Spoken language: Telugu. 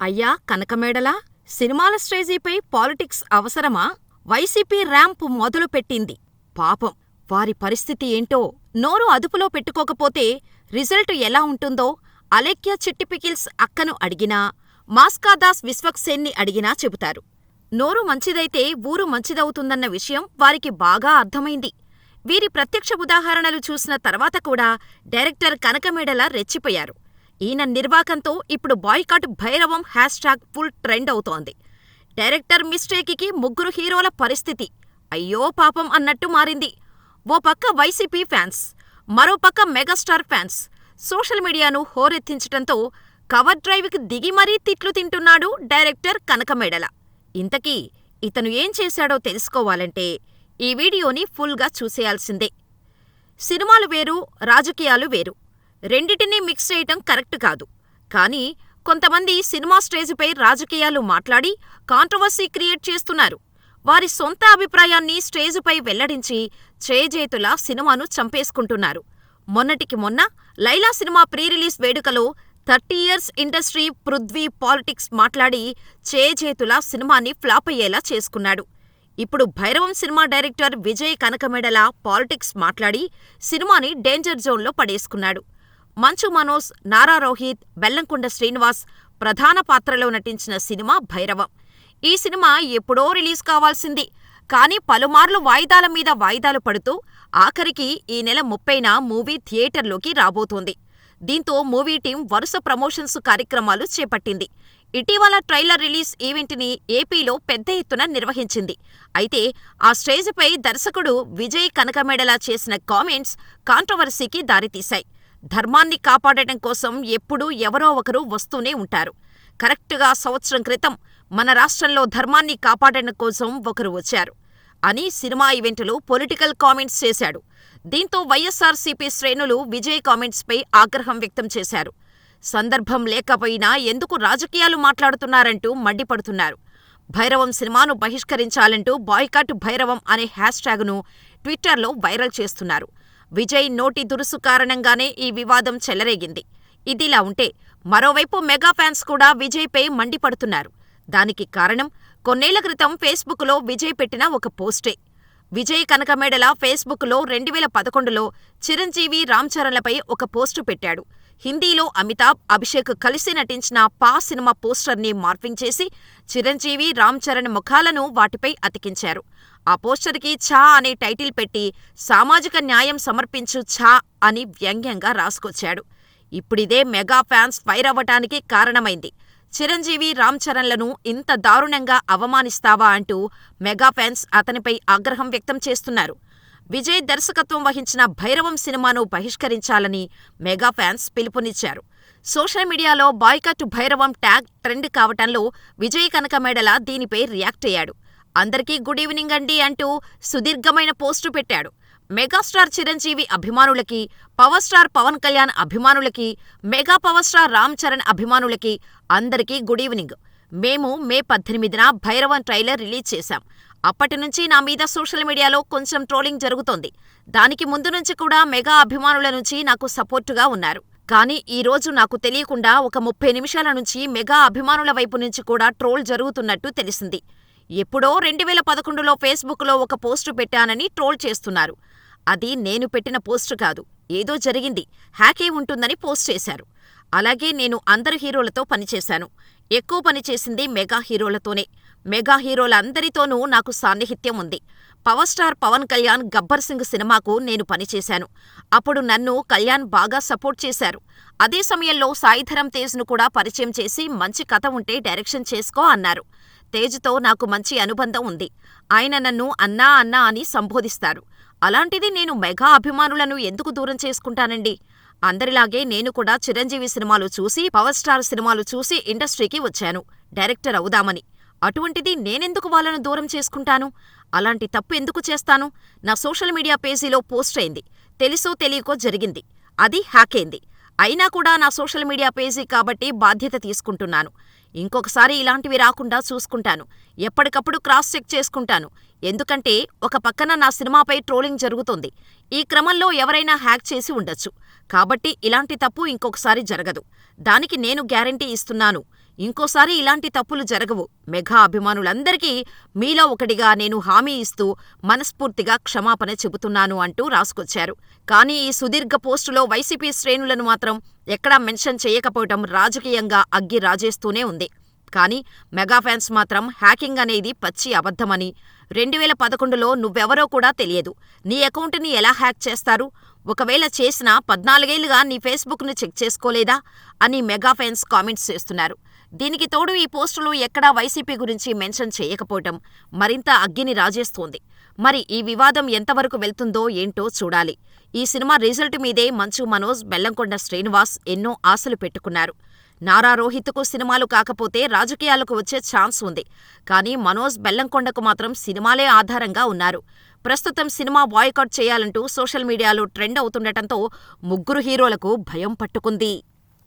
అయ్యా కనకమేడలా సినిమాల స్ట్రేజీపై పాలిటిక్స్ అవసరమా? వైసీపీ ర్యాంప్ మొదలుపెట్టింది. పాపం వారి పరిస్థితి ఏంటో నోరు అదుపులో పెట్టుకోకపోతే రిజల్ట్ ఎలా ఉంటుందో అలేఖ్య చిట్టిపికిల్స్ అక్కను అడిగినా, మాస్కాదాస్ విశ్వక్సేన్ని అడిగినా చెబుతారు. నోరు మంచిదైతే ఊరు మంచిదవుతుందన్న విషయం వారికి బాగా అర్థమైంది. వీరి ప్రత్యక్ష ఉదాహరణలు చూసిన తర్వాత కూడా డైరెక్టర్ కనకమేడల రెచ్చిపోయారు. ఈయన నిర్వాకంతో ఇప్పుడు boycott Bhairavam hashtag full trend అవుతోంది. డైరెక్టర్ మిస్టేక్కి ముగ్గురు హీరోల పరిస్థితి అయ్యో పాపం అన్నట్టు మారింది. ఓ పక్క వైసీపీ ఫ్యాన్స్, మరోపక్క మెగాస్టార్ ఫ్యాన్స్ సోషల్ మీడియాను హోరెత్తించటంతో కవర్ డ్రైవ్కి దిగి మరీ తిట్లు తింటున్నాడు డైరెక్టర్ కనకమేడల. ఇంతకీ ఇతను ఏం చేశాడో తెలుసుకోవాలంటే ఈ వీడియోని ఫుల్గా చూసేయాల్సిందే. సినిమాలు వేరు, రాజకీయాలు వేరు. రెండిటినీ మిక్స్ చేయటం కరెక్ట్ కాదు. కానీ కొంతమంది సినిమా స్టేజిపై రాజకీయాలు మాట్లాడి కాంట్రవర్సీ క్రియేట్ చేస్తున్నారు. వారి సొంత అభిప్రాయాన్ని స్టేజుపై వెల్లడించి చేజేతులా సినిమాను చంపేసుకుంటున్నారు. మొన్నటికి మొన్న లైలా సినిమా ప్రీ రిలీజ్ వేడుకలో thirty years industry Prithvi politics మాట్లాడి చేజేతులా సినిమాని ఫ్లాప్ అయ్యేలా చేసుకున్నాడు. ఇప్పుడు Bhairavam cinema director Vijay Kanakamedala politics మాట్లాడి సినిమాని డేంజర్ జోన్లో పడేసుకున్నాడు. మంచు మనోజ్, నారా రోహిత్, బెల్లంకొండ శ్రీనివాస్ ప్రధాన పాత్రలో నటించిన సినిమా భైరవం. ఈ సినిమా ఎప్పుడో రిలీజ్ కావాల్సింది. కానీ పలుమార్లు వాయిదాల మీద వాయిదాలు పడుతూ ఆఖరికి ఈ నెల ముప్పైన మూవీ థియేటర్లోకి రాబోతోంది. దీంతో మూవీ టీం వరుస ప్రమోషన్స్ కార్యక్రమాలు చేపట్టింది. ఇటీవల ట్రైలర్ రిలీజ్ ఈవెంట్ని ఏపీలో పెద్ద ఎత్తున నిర్వహించింది. అయితే ఆ స్టేజ్పై దర్శకుడు విజయ్ కనకమేడలా చేసిన కామెంట్స్ కాంట్రవర్సీకి దారితీశాయి. ధర్మాన్ని కాపాడటం కోసం ఎప్పుడూ ఎవరో ఒకరు వస్తూనే ఉంటారు. కరెక్టుగా సంవత్సరం క్రితం మన రాష్ట్రంలో ధర్మాన్ని కాపాడటం కోసం ఒకరు వచ్చారు అని సినిమా ఈవెంటులో పొలిటికల్ కామెంట్స్ చేశాడు. దీంతో వైఎస్ఆర్సీపీ శ్రేణులు విజయ్ కామెంట్స్పై ఆగ్రహం వ్యక్తం చేశారు. సందర్భం లేకపోయినా ఎందుకు రాజకీయాలు మాట్లాడుతున్నారంటూ మండిపడుతున్నారు. భైరవం సినిమాను బహిష్కరించాలంటూ బాయ్కాట్ భైరవం అనే హ్యాష్ ట్యాగ్ను ట్విట్టర్లో వైరల్ చేస్తున్నారు. విజయ్ నోటి దురుసు కారణంగానే ఈ వివాదం చెలరేగింది. ఇదిలా ఉంటే మరోవైపు మెగా ఫ్యాన్స్ కూడా విజయ్పై మండిపడుతున్నారు. దానికి కారణం కొన్నేళ్ళ క్రితం ఫేస్బుక్లో విజయ్ పెట్టిన ఒక పోస్టే. విజయ్ కనకమేడల ఫేస్బుక్లో రెండువేల పదకొండులో చిరంజీవి, రామ్ చరణ్లపై ఒక పోస్టు పెట్టాడు. హిందీలో అమితాబ్, అభిషేక్ కలిసి నటించిన పా సినిమా పోస్టర్ని మార్ఫింగ్ చేసి చిరంజీవి, రామ్ చరణ్ ముఖాలను వాటిపై అతికించారు. ఆ పోస్టర్కి ఛా అనే టైటిల్ పెట్టి సామాజిక న్యాయం సమర్పించు ఛా అని వ్యంగ్యంగా రాసుకొచ్చాడు. ఇప్పుడిదే మెగా ఫ్యాన్స్ ఫైర్ అవ్వటానికి కారణమైంది. చిరంజీవి, రామ్ చరణ్లను ఇంత దారుణంగా అవమానిస్తావా అంటూ మెగా ఫ్యాన్స్ అతనిపై ఆగ్రహం వ్యక్తం చేస్తున్నారు. విజయ్ దర్శకత్వం వహించిన భైరవం సినిమాను బహిష్కరించాలని మెగా ఫ్యాన్స్ పిలుపునిచ్చారు. సోషల్ మీడియాలో బాయ్కట్ భైరవం ట్యాగ్ ట్రెండ్ కావటంలో విజయ్ కనకమేడల దీనిపై రియాక్ట్ అయ్యాడు. అందరికీ గుడ్ ఈవినింగ్ అండి అంటూ సుదీర్ఘమైన పోస్టు పెట్టాడు. మెగాస్టార్ చిరంజీవి అభిమానులకి, పవర్ స్టార్ పవన్ కళ్యాణ్ అభిమానులకి, mega power star Ram Charan అభిమానులకి అందరికీ గుడ్ ఈవినింగ్. మేము మే పద్దెనిమిదిన భైరవం ట్రైలర్ రిలీజ్ చేశాం. అప్పటి నుంచి నా మీద సోషల్ మీడియాలో కొంచెం ట్రోలింగ్ జరుగుతోంది. దానికి ముందు నుంచి కూడా మెగా అభిమానుల నుంచి నాకు సపోర్టుగా ఉన్నారు. కానీ ఈ రోజు నాకు తెలియకుండా ఒక ముప్పై నిమిషాల నుంచి మెగా అభిమానుల వైపు నుంచి కూడా ట్రోల్ జరుగుతున్నట్టు తెలిసింది. ఎప్పుడో రెండువేల పదకొండులో ఫేస్బుక్లో ఒక పోస్టు పెట్టానని ట్రోల్ చేస్తున్నారు. అది నేను పెట్టిన పోస్టు కాదు. ఏదో జరిగింది, హ్యాకే ఉంటుందని పోస్ట్ చేశారు. అలాగే నేను అందరు హీరోలతో పనిచేశాను. ఎక్కువ పనిచేసింది మెగా హీరోలతోనే. మెగా హీరోలందరితోనూ నాకు సాన్నిహిత్యం ఉంది. పవర్ స్టార్ పవన్ కళ్యాణ్ గబ్బర్ సింగ్ సినిమాకు నేను పనిచేశాను. అప్పుడు నన్ను కళ్యాణ్ బాగా సపోర్ట్ చేశారు. అదే సమయంలో సాయిధరమ్ తేజ్ను కూడా పరిచయం చేసి మంచి కథ ఉంటే డైరెక్షన్ చేసుకో అన్నారు. తేజ్తో నాకు మంచి అనుబంధం ఉంది. ఆయన నన్ను అన్నా అన్నా అని సంబోధిస్తారు. అలాంటిది నేను మెగా అభిమానులను ఎందుకు దూరం చేసుకుంటానండి అందరిలాగే నేను కూడా చిరంజీవి సినిమాలు చూసి, పవర్ స్టార్ సినిమాలు చూసి ఇండస్ట్రీకి వచ్చాను. డైరెక్టర్ అవుదామని. అటువంటిది నేనెందుకు వాళ్ళను దూరం చేసుకుంటాను? అలాంటి తప్పు ఎందుకు చేస్తాను? నా సోషల్ మీడియా పేజీలో పోస్ట్ అయింది. తెలిసో తెలియకో జరిగింది. అది హ్యాకైంది. అయినా కూడా నా సోషల్ మీడియా పేజీ కాబట్టి బాధ్యత తీసుకుంటున్నాను. ఇంకొకసారి ఇలాంటివి రాకుండా చూసుకుంటాను. ఎప్పటికప్పుడు క్రాస్ చెక్ చేసుకుంటాను. ఎందుకంటే ఒక పక్కన నా సినిమాపై ట్రోలింగ్ జరుగుతోంది. ఈ క్రమంలో ఎవరైనా హ్యాక్ చేసి ఉండొచ్చు. కాబట్టి ఇలాంటి తప్పు ఇంకొకసారి జరగదు. దానికి నేను గ్యారంటీ ఇస్తున్నాను. ఇంకోసారి ఇలాంటి తప్పులు జరగవు. మెగా అభిమానులందరికీ మీలో ఒకడిగా నేను హామీ ఇస్తూ మనస్ఫూర్తిగా క్షమాపణ చెబుతున్నాను అంటూ రాసుకొచ్చారు. కానీ ఈ సుదీర్ఘ పోస్టులో వైసీపీ శ్రేణులను మాత్రం ఎక్కడా మెన్షన్ చేయకపోవటం రాజకీయంగా అగ్గి రాజేస్తూనే ఉంది. కానీ మెగా ఫ్యాన్స్ మాత్రం హ్యాకింగ్ అనేది పచ్చి అబద్ధమని, రెండువేల పదకొండులో నువ్వెవరో కూడా తెలియదు. నీ ఎకౌంటుని ఎలా హ్యాక్ చేస్తారు? ఒకవేళ చేసినా పద్నాలుగేళ్ళుగా నీ ఫేస్బుక్ను చెక్ చేసుకోలేదా? అని మెగా ఫ్యాన్స్ కామెంట్స్ చేస్తున్నారు. దీనికి తోడు ఈ పోస్టులో ఎక్కడా వైసీపీ గురించి మెన్షన్ చేయకపోవటం మరింత అగ్గిని రాజేస్తోంది. మరి ఈ వివాదం ఎంతవరకు వెళ్తుందో ఏంటో చూడాలి. ఈ సినిమా రిజల్ట్ మీదే మంచు మనోజ్, బెల్లంకొండ శ్రీనివాస్ ఎన్నో ఆశలు పెట్టుకున్నారు. నారా రోహిత్కు సినిమాలు కాకపోతే రాజకీయాలకు వచ్చే ఛాన్స్ ఉంది. కానీ మనోజ్, బెల్లంకొండకు మాత్రం సినిమాలే ఆధారంగా ఉన్నారు. ప్రస్తుతం సినిమా బాయ్కాట్ చేయాలంటూ సోషల్ మీడియాలో ట్రెండ్ అవుతుండటంతో ముగ్గురు హీరోలకు భయం పట్టుకుంది.